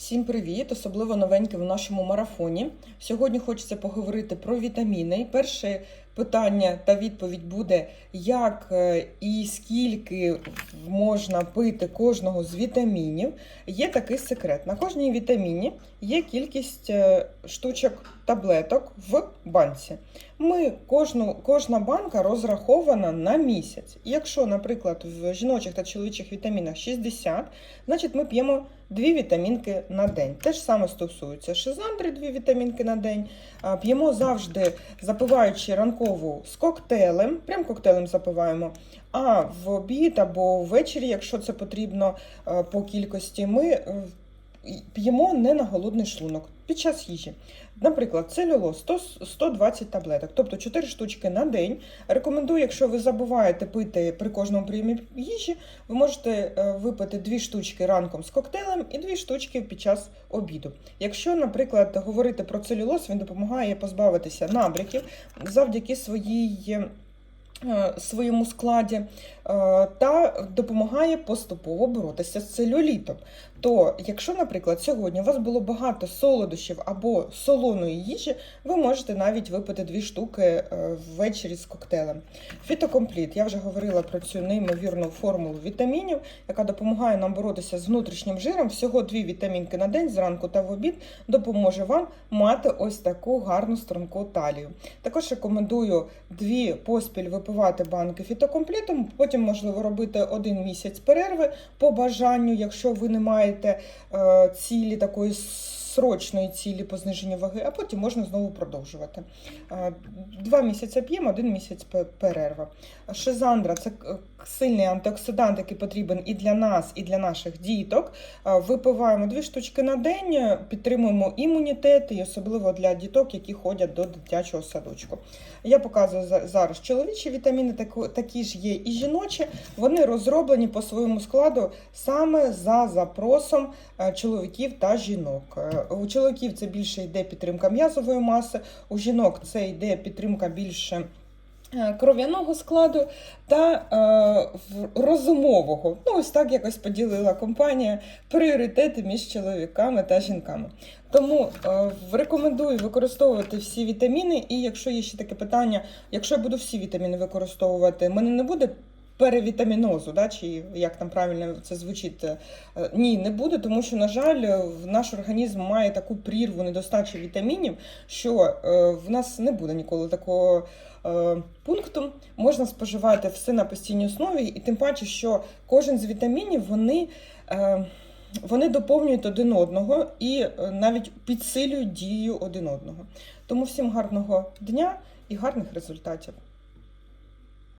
Всім привіт! Особливо новеньке в нашому марафоні. Сьогодні хочеться поговорити про вітаміни. Перше питання та відповідь буде, як е, і скільки можна пити кожного з вітамінів. Є такий секрет. На кожній вітаміні є кількість е, штучок таблеток в банці. Ми кожну, кожна банка розрахована на місяць. Якщо, наприклад, в жіночих та чоловічих вітамінах 60, значить ми п'ємо дві вітамінки на день. Те ж саме стосується шизандри, дві вітамінки на день. П'ємо завжди, запиваючи ранкову з коктейлем, прям коктейлем запиваємо. А в обід або ввечері, якщо це потрібно е, по кількості, ми е, п'ємо не на голодний шлунок під час їжі. Наприклад, целюлоз 100, 120 таблеток, тобто 4 штучки на день. Рекомендую, якщо ви забуваєте пити при кожному прийомі їжі, ви можете е, випити 2 штучки ранком з коктейлем і 2 штучки під час обіду. Якщо, наприклад, говорити про целюлоз, він допомагає позбавитися набряків завдяки своїй. Е, Своєму складі е, та допомагає поступово боротися з целюлітом. То, якщо, наприклад, сьогодні у вас було багато солодощів або солоної їжі, ви можете навіть випити дві штуки е, ввечері з коктейлем. Фітокомпліт, я вже говорила про цю неймовірну формулу вітамінів, яка допомагає нам боротися з внутрішнім жиром. Всього дві вітамінки на день зранку та в обід допоможе вам мати ось таку гарну струнку талію. Також рекомендую дві поспіль випивати банки фітокомплітом, потім можливо робити один місяць перерви по бажанню, якщо ви не маєте е, цілі такої срочної цілі по зниженню ваги, а потім можна знову продовжувати. Е, Два місяці п'ємо, один місяць перерва. Шизандра це е, сильний антиоксидант, який потрібен і для нас, і для наших діток. Е, Випиваємо дві штучки на день, е, підтримуємо імунітет, і особливо для діток, які ходять до дитячого садочку. Я показую зараз чоловічі вітаміни, такі ж є і жіночі. Вони розроблені по своєму складу саме за запросом е, чоловіків та жінок. У чоловіків це більше йде підтримка м'язової маси, у жінок це йде підтримка більше. е, Кров'яного складу та е, розумового. Ну, ось так якось поділила компанія пріоритети між чоловіками та жінками. Тому е, рекомендую використовувати всі вітаміни. І якщо є ще таке питання, якщо я буду всі вітаміни використовувати, мене не буде перевітамінозу, да, чи як там правильно це звучить? Е, Ні, не буде, тому що, на жаль, наш організм має таку прірву недостачі вітамінів, що е, в нас не буде ніколи такого е, пункту. Можна споживати все на постійній основі, і тим паче, що кожен з вітамінів вони. вони доповнюють один одного і навіть підсилюють дію один одного. Тому всім гарного дня і гарних результатів.